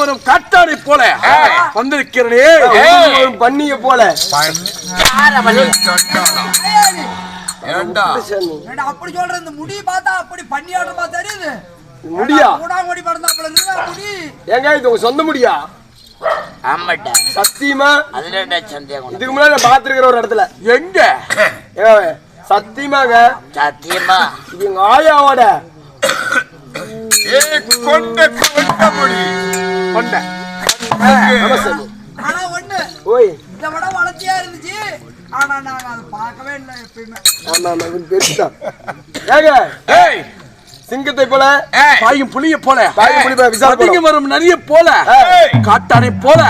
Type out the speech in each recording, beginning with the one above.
வரும் காட்டானை போல. வந்திருக்கிறனே. ஒரு பண்ணிய போல. அப்படி சொல்ற? இந்த முடி பார்த்தா அப்படி பண்ணியாடுறமா தெரியுது. முடியா? கூடாங்கொடி பறந்தாப்புல இருந்தா முடி? ஏங்க இது உங்க சொந்த முடியா? ஆமாட்டா சத்தியமா? அதுல என்ன சந்தேகம் இதுக்கு முன்னாடி நான் பாத்துருக்கிற ஒரு இடத்துல. எங்க? சத்தியமாங்க. சத்தியமா? இது எங்க ஆயாவோட. ஏ கொண்ட கொண்ட. முடி கொண்ட. ஆனா ஒண்ணு ஓய். இதை விட வளர்ச்சியா இருந்துச்சு. ஆனா நாங்க அதை பார்க்கவே இல்லை எப்பயுமே. ஆமா ஆமா இது பெருசுதான். ஏங்க? ஏய். சிங்கத்தை போல பாயும் புலிய போல. பாயும் புலி போல, விசால் போல. காட்டானை போல.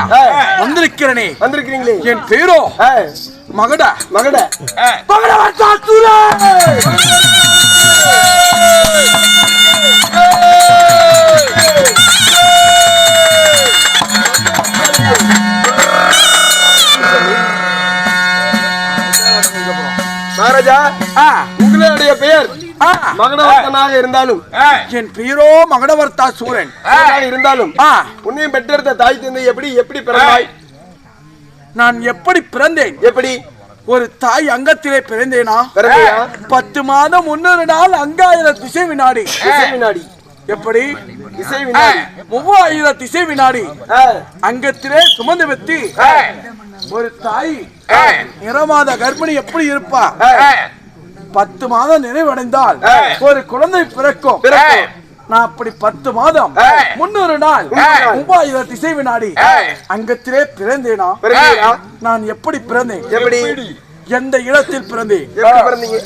வந்திருக்கிறனே. வந்திருக்கிறீங்களே. என் பேரோ மகடா. மகட. ஏய். மகடவர்த்தாசூரே! மகாராஜா உங்களுடைய பெயர் மகனவர்த்தனாக இருந்தாலும் என் பேரோ மகடவர்த்தாசூரன் மகனாக இருந்தாலும் உன்னையும் பெற்றெடுத்த தாய் தந்தை எப்படி எப்படி பிறந்தாய்? நான் எப்படி பிறந்தேன்? எப்படி? ஒரு தாய் அங்கத்திலே பிறந்தேனா? பத்து மாதம் முன்னொரு நாள் அங்காயிரம் திசை வினாடி. வினாடி. எப்படி? இசை வினாடி. மூவாயிரம் திசை வினாடி. அங்கத்திலே சுமந்து வைத்து ஒரு தாய் நிறமாத கர்ப்பிணி எப்படி இருப்பா? பத்து மாதம் நிறைவடைந்தால். ஒரு குழந்தை பிறக்கும். நான் அப்படி பத்து மாதம் ஏய். முன்னொரு நாள். மூவாயிரம் திசை வினாடி. அங்கத்திலே பிறந்தேனா? நான் எப்படி பிறந்தேன்? எப்படி? எந்த இடத்தில் பிறந்தேன்? பிறந்தீங்க?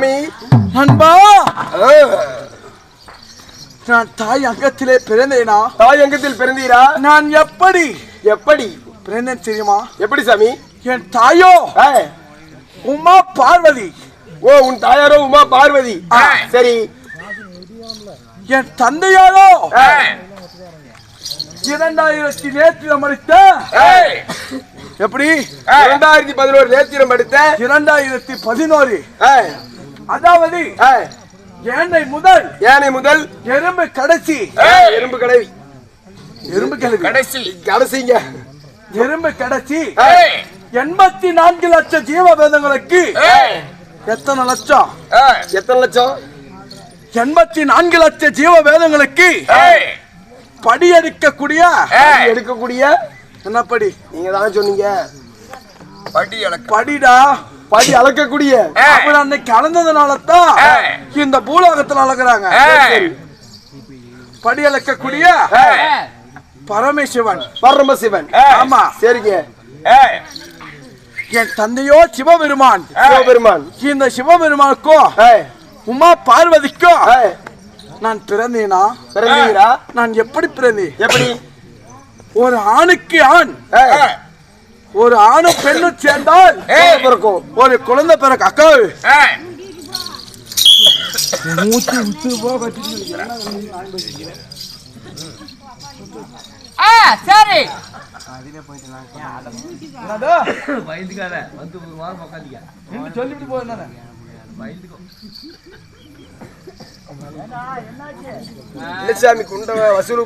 சாமி ஆ, நான் தாய் அங்கத்திலே பிறந்தேனா? தாய் அங்கத்தில் பிறந்தீரா? நான் எப்படி? எப்படி? பிறந்தேன் தெரியுமா? எப்படி சாமி? என் தாயோ? உமா பார்வதி. ஓ உன் தாயாரோ உமா பார்வதி. சரி. என் தந்தையாரோ? இரண்டாயிரத்தி மறித்த ஏய் எப்படி? இரண்டாயிரத்தி பதினோரு நேத்திரம் எடுத்த இரண்டாயிரத்தி பதினோரு. அதாவது ஏனை முதல் யானை முதல். எறும்பு கடைசி. எறும்பு கடை எறும்பு கடைசி. கடைசிங்க. எறும்பு கடைசி. எண்பத்தி நான்கு லட்சம் ஜீவ வேதங்களுக்கு ஏய். எத்தனை லட்சம்? எத்தனை லட்சம்? எண்பத்தி நான்கு லட்சம் ஜீவ வேதங்களுக்கு ஏய். படியெடுக்கக்கூடிய ஏய் எடுக்கக்கூடிய என்ன படி நீங்க தானே சொன்னீங்க. படி இலக்கம் படிடா. படி அளக்கக்கூடிய அன்னைக்கு அளந்ததுனால தான் இந்த பூலோகத்துல அளக்குறாங்க. படி அளக்கக்கூடிய பரமேசிவன். பரமசிவன் ஆமா. சரிங்க. என் தந்தையோ சிவபெருமான். சிவபெருமான். இந்த சிவபெருமானுக்கும் உமா பார்வதிக்கும் நான் பிறந்தேனா? பிறந்தீங்களா? நான் எப்படி பிறந்தேன்? எப்படி? ஒரு ஆணுக்கு ஆண். ஒரு ஆணும் பெண்ணும் சேர்ந்தால் குழந்தை பிறக்கும் ஒரு குழந்தை பிறகு அக்கா. ஆ சரி. சொல்லிட்டு போ என்ன இல்லசாமி குண்ட வசூல்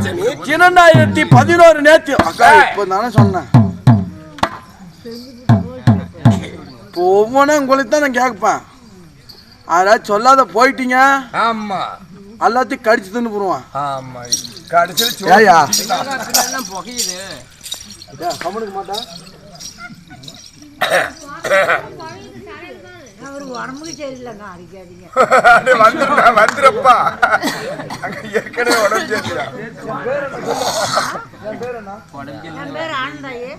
சாமி இரண்டாயிரத்தி பதினோரு நேத்து. அக்கா இப்போ தானே சொன்னேன். ஒவ்வொன்றும் உங்களுக்கு தான் நான் கேட்பேன். யாராவது சொல்லாத போயிட்டீங்க. ஆமா. எல்லாத்தையும் கடிச்சு தின்னு போடுவான். ஆமா. ஏயா. புகையுது கம்முனுக்கு மாட்டான். அவருக்கு உடம்புக்கு சரியில்லைங்க அடிக்காதீங்க. வந்துருப்பா. ஏற்கனவே உடம்பு என் பேர் ஆனந்தாயி.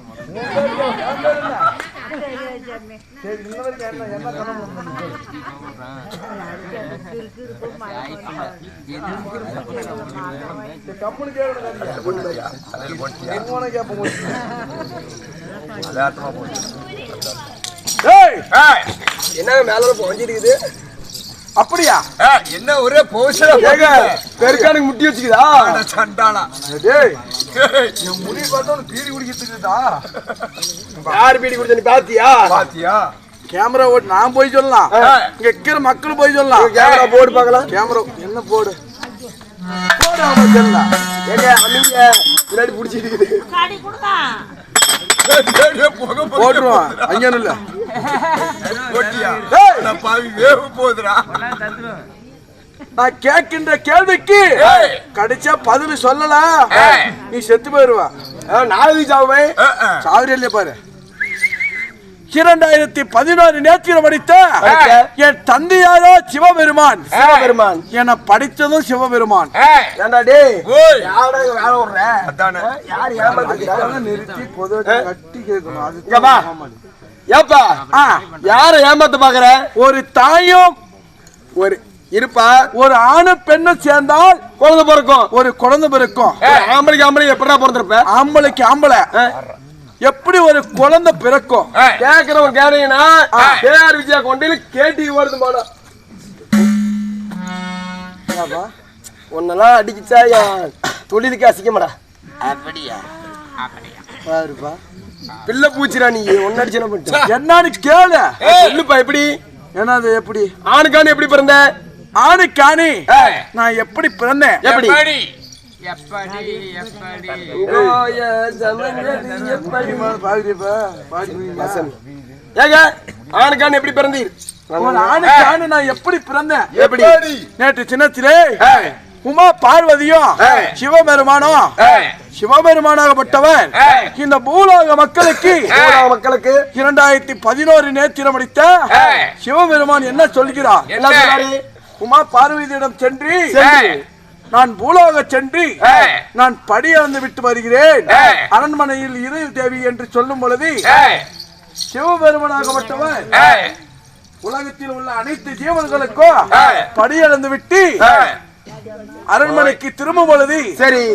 போச்சு ஏய்! ஏய், என்னங்க மேல போஞ்சி இருக்குது அப்படியா? என்ன ஒரே போஷன பெருக்கானுக்கு முட்டி வச்சுக்குதா? சண்டாளா. டேய் என் முடி பார்த்தா பீடி குடிக்கிறதுக்குதா யார் பீடி குடிச்ச நீ பாத்தியா? பாத்தியா? கேமரா ஓட்டு நான் போய் சொல்லலாம். இங்க இருக்கிற மக்கள் போய் சொல்லலாம். கேமரா போட்டு பார்க்கலாம். கேமரா என்ன போடு? போடு அவன் சொல்லலாம். ஏங்க பின்னாடி பிடிச்சிட்டு புகை போட்டுருவான் அங்க இல்ல. போட்டியா? நான் பாவி வேவு போகுதுடா நான் கேட்கின்ற கேள்விக்கு. கடிச்சா பதில் சொல்லல? ஏய். நீ செத்து போயிருவா. நாளைக்கு சாவுமே ஏய், ஏய். சாவரி இல்லையா பாரு. இரண்டாயிரத்தி பதினோரு நேத்திரம் படித்த. என் தந்தையாரோ சிவபெருமான். சிவபெருமான். என படித்ததும் சிவபெருமான். நிறுத்தி பொது கட்டி கேட்கணும். ஏப்பா ஆ, யார ஏமாத்த பாக்குற ஒரு தாயும் ஒரு இருப்பா. ஒரு ஆணும் பெண்ணும் சேர்ந்தால் குழந்தை பிறக்கும். ஒரு குழந்தை பிறக்கும். ஒரு ஆம்பளைக்கு ஆம்பளை எப்படா பிறந்திருப்ப? ஆம்பளைக்கு ஆம்பளை. எப்படி ஒரு குழந்தை பிறக்கும்? ஏய், கேக்குறவன் கேட்டீங்கன்னா கேஆர் விஜயா கொண்டையில கேட்டி வருது மாடம் உன்னெல்லாம் அடிக்கிச்சா என் தொழிலுக்கு அசிக்கமாடா அப்படியா? பாருப்பா பிள்ளை பூச்சிரா நீ ஒன்னு அடிச்சு பண்ணிட்டு? என்னன்னு கேளு. சொல்லுப்பா எப்படி? என்னது எப்படி? ஆணுக்கானு எப்படி பிறந்த? ஆணு காணி ஏய். நான் எப்படி பிறந்தேன்? எப்படி. ஏங்க ஆணுக்கானு எப்படி பிறந்தீர்? ஒரு ஆணு காணி நான் எப்படி பிறந்தேன்? எப்படி? நேற்று சின்னத்திலே உமா பார்வதியும் சிவபெருமானும் சிவபெருமானாகப்பட்டவர். இந்த பூலோக மக்களுக்கு மக்களுக்கு இரண்டாயிரத்தி பதினோரு நேத்திரம் அடித்த. சிவபெருமான் என்ன சொல்கிறார் உமா பார்வதியிடம் சென்று நான் பூலோக சென்று. நான் படி அளந்து விட்டு வருகிறேன். அரண்மனையில் இரு தேவி என்று சொல்லும் பொழுது சிவபெருமனாகப்பட்டவர் உலகத்தில் உள்ள அனைத்து ஜீவன்களுக்கும் ஏய். படி அளந்து விட்டு. அரண்மனைக்கு திரும்பும் பொழுது சரி.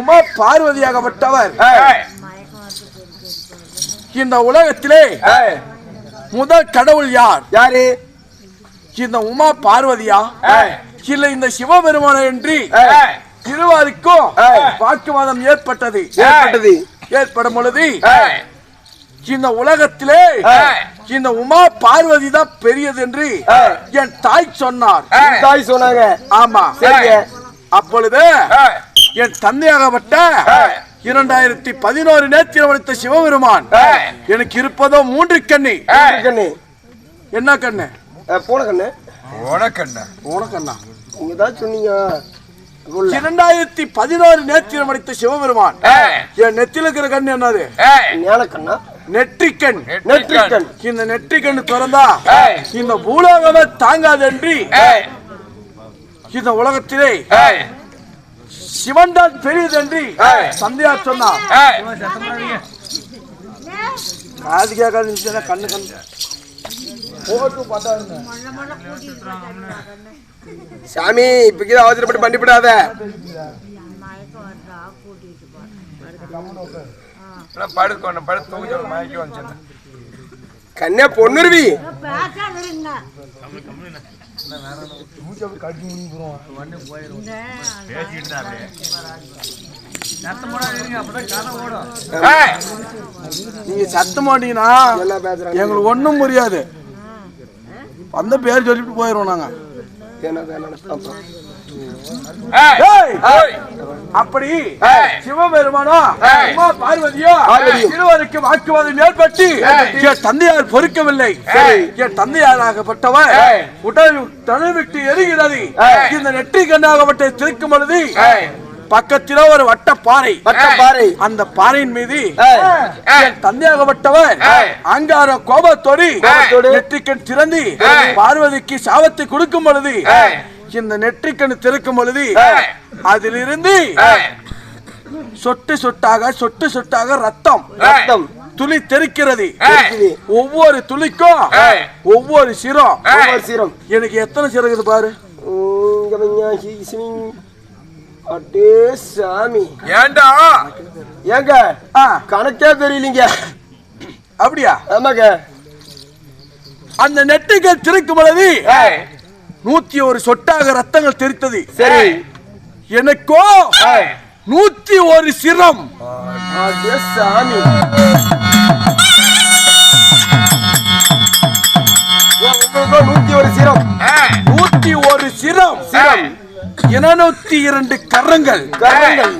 உமா பார்வதியாகப்பட்டவர். இந்த உலகத்திலே முதல் கடவுள் யார்? யாரு? இந்த உமா பார்வதியா? இல்ல இந்த சிவபெருமான என்று இருவாருக்கும். வாக்குவாதம் ஏற்பட்டது. ஏற்பட்டது. ஏற்படும் பொழுது இந்த உலகத்திலே. இந்த உமா பார்வதி தான் பெரியது என்று. என் தாய் சொன்னார். தாய் சொன்னாங்க. ஆமா. அப்பொழுது என் தந்தையாகப்பட்ட. இரண்டாயிரத்தி பதினோரு நேத்திரம் அளித்த சிவபெருமான் எனக்கு இருப்பதோ மூன்று கண்ணி. கண்ணு. என்ன கண்ணு? பூனை கண்ணு. உனக்கண்ணா உனக்கண்ணா நீங்க தான் சொன்னீங்க. இரண்டாயிரத்தி பதினோரு நேத்திரம் அளித்த சிவபெருமான் என் நெத்தில இருக்கிற கண்ணு என்னது? ஞானக்கண்ணா நெற்றிக்கண் நெற்றிக்கண் இந்த நெற்றிக்கண்ணு திறந்தா இந்த பூலோகமே தாங்காதன்றி இந்த உலகத்திலே சிவன் தான் பெரியதன்றி சந்தையார் சொன்னான் காது கேட்காது கண்ணு கண்ணு சாமி இப்பக்கே அவசரப்பட்டு பண்ணிவிடாத படுக்கணும் படுத்து தூங்கி மயக்கி வந்துச்சு கண்ணே பொண்ணுருவி. நீங்க சத்த மாட்டீங்கன்னா எங்களுக்கு ஒண்ணும் புரியாது. வந்த பேர் சொல்லிட்டு போயிடுவோம் நாங்க என்ன வேணாம் அப்புறம். ஏய்! அப்படி சிவபெருமானோ பார்வதியோ இருவருக்கு வாக்குவாதம் ஏற்பட்டு என் தந்தையார் பொறுக்கவில்லை. என் தந்தையாராகப்பட்டவர் உடல் தலை விட்டு எரிகிறது இந்த நெற்றி கண்ணாகப்பட்ட திருக்கும் பொழுது பக்கத்தில ஒரு வட்ட பாறை வட்ட பாறை. அந்த பாறையின் மீது தந்தையாகப்பட்டவர் அங்கார கோபத்தோடு. நெற்றிக்கண் திறந்து பார்வதிக்கு சாபத்தை கொடுக்கும் பொழுது இந்த நெற்றிக்கண் திறக்கும் பொழுது அதிலிருந்து சொட்டு சொட்டாக சொட்டு சொட்டாக ரத்தம் ரத்தம். துளி தெறிக்கிறது. தெறிக்குது. ஒவ்வொரு துளிக்கும் ஒவ்வொரு சிரம். ஒவ்வொரு சீரம். எனக்கு எத்தனை இருக்குது பாரு? இங்க வைங்க, ஹீஸ்மிங். அடே சாமி. ஏண்டா? ஏங்க ஆ, கணக்கே தெரியலீங்க. அப்படியா? ஆமாங்க. அந்த நெட்டுகள் திறக்கும் பொழுது நூத்தி ஒரு சொட்டாக ரத்தங்கள் தெரித்தது. சரி. எனக்கோ நூத்தி ஒரு சிரம். நூத்தி ஒரு சீரம். நூத்தி ஒரு சிரம். சிரம். இருநூத்தி இரண்டு கரங்கள். கரங்கள்.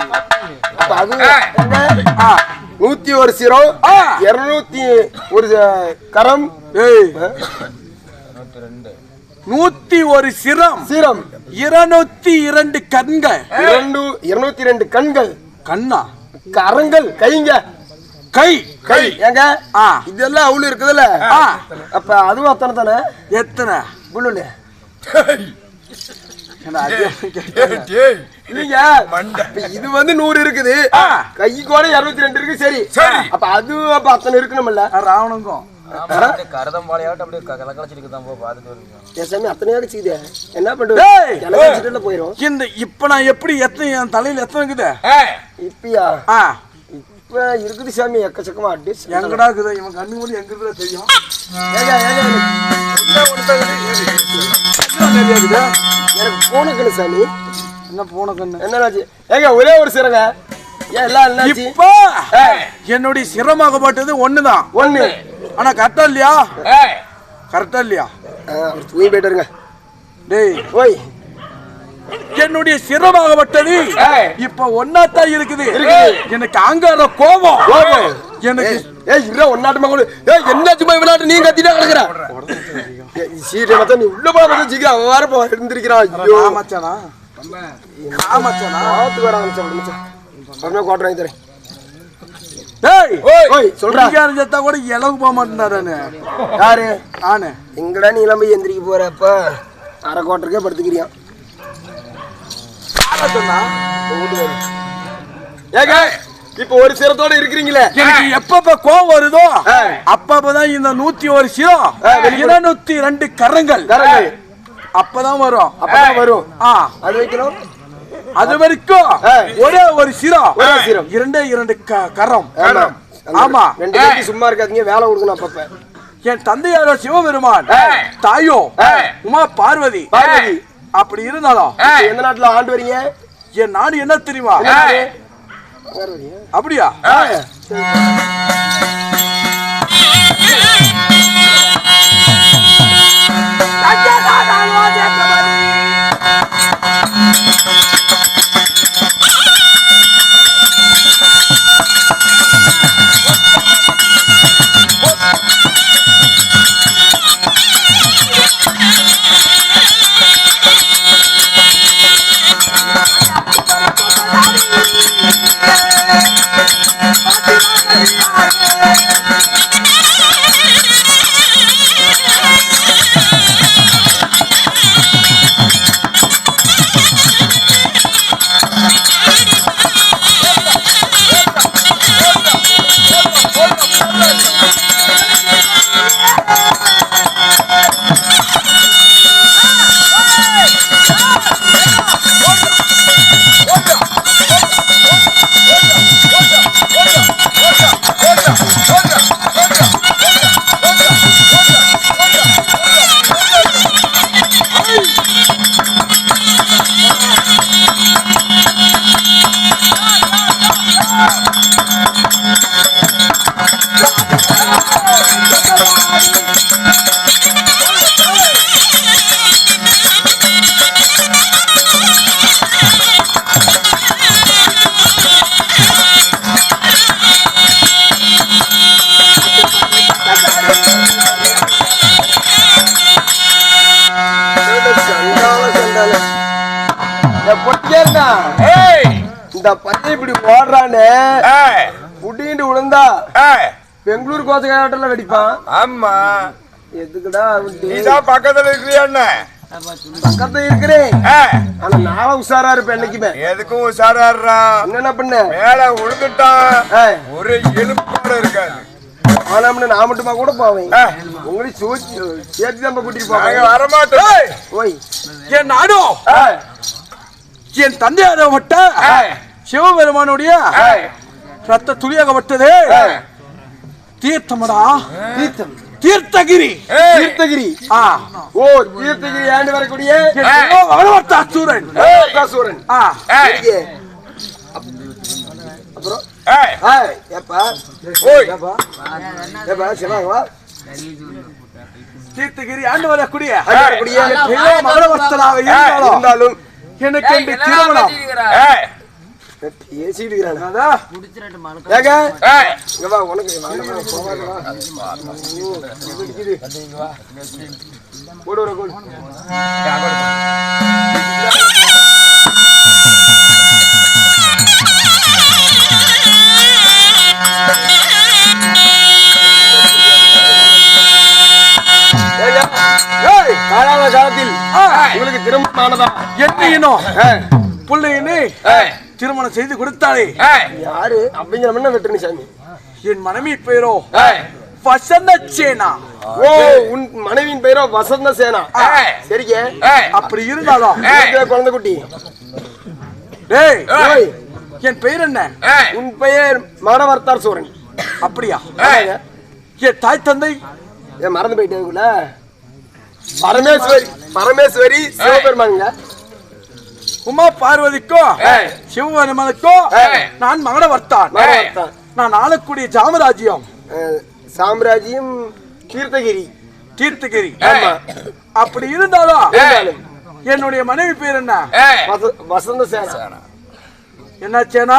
நூத்தி ஒரு சீரம். இருநூத்தி ஒரு கரம். ஏய். நூத்தி ஒரு சிரம். சீரம். இருநூத்தி இரண்டு கண்கள். இரண்டு இருநூத்தி ரெண்டு கண்கள். கண்ணா? கரங்கள் கைங்க. கை. கை. ஏங்க ஆ. இதெல்லாம் அவ்வளவு இருக்குதுல்ல? ஆ, அப்ப அதுவும் அத்தனை தானே? எத்தனை? புல்லுல இது வந்து நூறு இருக்குது. ஆ. கை கூட இருநூத்தி ரெண்டு இருக்கு சரி. சரி. அப்ப அது அப்ப அத்தனை இருக்கணும்ல ராவணங்கம் கரதம்பாளையாட்டம் அப்படியே கலக்கலச்சிருக்கு தான் போ பார்த்துட்டு வருவீங்க என் சாமி அத்தனையாக செய்யுதே என்ன. பண்றது? போயிரும். இந்த இப்ப நான் எப்படி எத்தனை என் தலையில எத்தனை இருக்குது? இப்பயா? ஆ. இப்ப இருக்குது சாமி எக்கச்சக்கமா அடி எங்கடா இருக்குது? இவன் கண்ணு மூடி எங்க இருக்குதா தெரியும்? ஏங்க ஏங்க என்ன தெரியாதுடா? எனக்கு போனுக்குன்னு சாமி. என்ன பூனை கண்ணு? என்னாச்சு ஏங்க ஒரே ஒரு சிறங்க இப்ப என்னுடைய சிரமாகப்பட்டது ஒண்ணுதான். ஒண்ணு. ஆனா கரெக்டா இல்லையா? கரெக்டா இல்லையா? தூங்கி போயிட்டாருங்க டேய். ஓய். என்னுடைய சிரமாகப்பட்டது. இப்ப ஒன்னாத்தான் இருக்குது. எனக்கு அங்கார கோபம். கோபம். எனக்கு ஏய் இல்ல ஒன்னாட்டு மகளு ஏய் என்ன சும்மா விளையாட்டு நீ கத்திட்டே கிடக்குற? சீட்டை மத்த நீ உள்ள போய் மத்த சீக்கிரம் அவன் வேற இருந்திருக்கிறான். ஐயோ. ஆமாச்சானா வர உடனே கோட்டை வாங்கி தரேன். செத்தா கூட இளவு போக மாட்டேன்டாரு யாரு? நானு எங்கடா நீ போய் எந்திரிக்க போற அப்ப? அரை கோட்டருக்கே படுத்துக்கிறியான் ஆமாச்சானா ஏங்க இப்ப ஒரு சிரத்தோட இருக்கிறீங்களே. எனக்கு எப்பப்ப கோவம் வருதோ. அப்பப்பதான் இந்த நூத்தி ஒரு சிரம். இருநூத்தி ரெண்டு கரங்கள். கரங்கள். அப்பதான் வரும். அப்பதான் வரும் ஆ. அது வைக்கணும். அது வரைக்கும். ஒரே ஒரு சிரம். ஒரே சிரம். இரண்டே இரண்டு கரம். ஆமா. ரெண்டு சும்மா இருக்காதீங்க வேலை கொடுக்கணும் அப்பப்ப என் தந்தையாரோ சிவபெருமான் தாயோ உமா பார்வதி. பார்வதி. அப்படி இருந்தாலும் எந்த நாட்டுல ஆண்டு வரீங்க? என் நாடு என்ன தெரியுமா? அப்படியா? இந்த பையன் இப்படி ஓடுறானே. புட்டிட்டு விழுந்தா பெங்களூர் கோச்சக்காரட்டெல்லாம் வெடிப்பான். ஆமா. எதுக்குடா நீதான் பக்கத்துல இருக்கிறியா என்ன? பக்கத்துல இருக்கிறேன். ஆனா நான் உஷாரா இருப்பேன் என்னைக்குமே. எதுக்கும் உஷாராடுறா? என்னென்ன பண்ண? மேல விழுந்துட்டான் ஏய், ஒரு எலும்பு கூட இருக்காது ஆனாம்னு நான் மட்டுமா கூட போவேன். ஏய், உங்களையும் சோச்சு சேர்த்து தான் கூட்டிட்டு போவேன். வரமாட்டோம். ஓய் என் ஏய், என் தந்தையாரப்பட்ட சிவபெருமானுடைய ரத்த துளியாகப்பட்டது தீர்த்தமடா. தீர்த்தம். தீர்த்தகிரி. தீர்த்தகிரி. ஆ. ஓ தீர்த்தகிரி ஆண்டு வரக்கூடிய என் சிவபெருமான் சூரன் சூரன் ஆ. ஏய், அப்புறம்? ஏப்பா. சிவாங்கவா தீர்த்தகிரி ஆண்டு வரக்கூடிய இருந்தாலும் எனக்கு என்று திருமணம். ஏய், உங்களுக்கு திருமணம் ஆனதா? என்னையினோ? ஏய், பிள்ளையினு ஏய், திருமணம் செய்து கொடுத்தாளே. யாரு? அப்படிங்கிற என்ன வெட்டுனு சாமி. என் மனைவி பேரோ ஏய், வசந்த சேனா. ஓ உன் மனைவியின் பெயரோ வசந்த சேனா. சரிங்க. அப்படி இருந்தாலும் குழந்தை குட்டி டேய் என் பெயர் என்ன? உன் பெயர் மாடவர்த்தார் சூரன் அப்படியா? என் தாய் தந்தை? ஏன் மறந்து போயிட்டேங்குள்ள பரமேஸ்வரி பரமேஸ்வரி சிவபெருமானுங்க. உமா பார்வதிக்கும் ஏய், சிவபெருமனுக்கும். நான் மகனவர்த்தான் மாடவர்த்தான் நான் ஆளக்கூடிய ஜாமராஜ்யம். அஹ், சாம்ராஜ்யம் தீர்த்தகிரி. கீர்த்தகிரி ஆமா. அப்படி இருந்தாலும் என்னுடைய மனைவி பேர் என்ன? வசந்த சேனா. என்ன சேனா?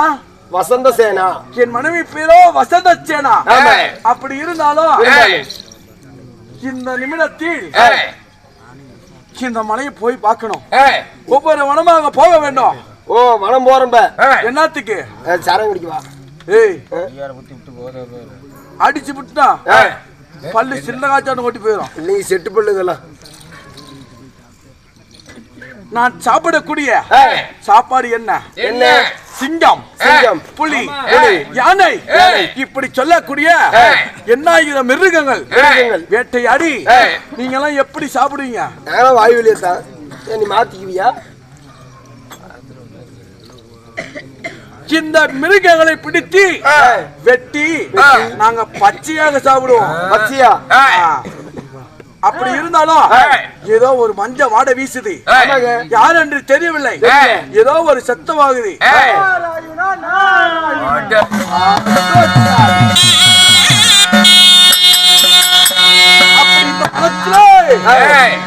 வசந்த சேனா. என் மனைவி பேரோ வசந்த சேனா. அப்படி இருந்தாலும். இந்த நிமிடத்தில் இந்த மலையை போய் பார்க்கணும். ஒவ்வொரு வனமாக போக வேண்டும். ஓ மனம் போறம்ப. என்னத்துக்கு? சாரம் குடிக்க வா. ஏய். அடிச்சு விட்டுனா ஏய், பல்லு சின்ன காய்ச்சான்னு ஓட்டி போயிடும் இல்லைங்க செட்டு பல்லு இதெல்லாம். நான் சாப்பிடக்கூடிய. சாப்பாடு என்ன? என்ன? சிங்கம். சிங்கம். புலி. யானை. இப்படி சொல்லக்கூடிய. எண்ணாயிரம் மிருகங்கள். ஏய், வேட்டையாடி. நீங்க எல்லாம் எப்படி சாப்பிடுவீங்க? நானும் வாயு வெளியே தான் நீ மாத்திக்குவியா இந்த மிருகங்களை பிடித்து வெட்டி நாங்க பச்சையாக சாப்பிடுவோம். பச்சையா. அப்படி இருந்தாலும். ஏதோ ஒரு மஞ்ச வாடை வீசுது. யார் என்று தெரியவில்லை. ஏதோ ஒரு சத்தமாகுது.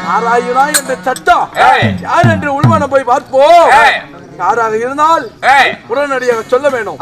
நாராயணா என்ற சத்தம் ஏய். யார் என்று உள்மனம் போய் பார்ப்போம். யாராக இருந்தால் உடனடியாக சொல்ல வேணும்.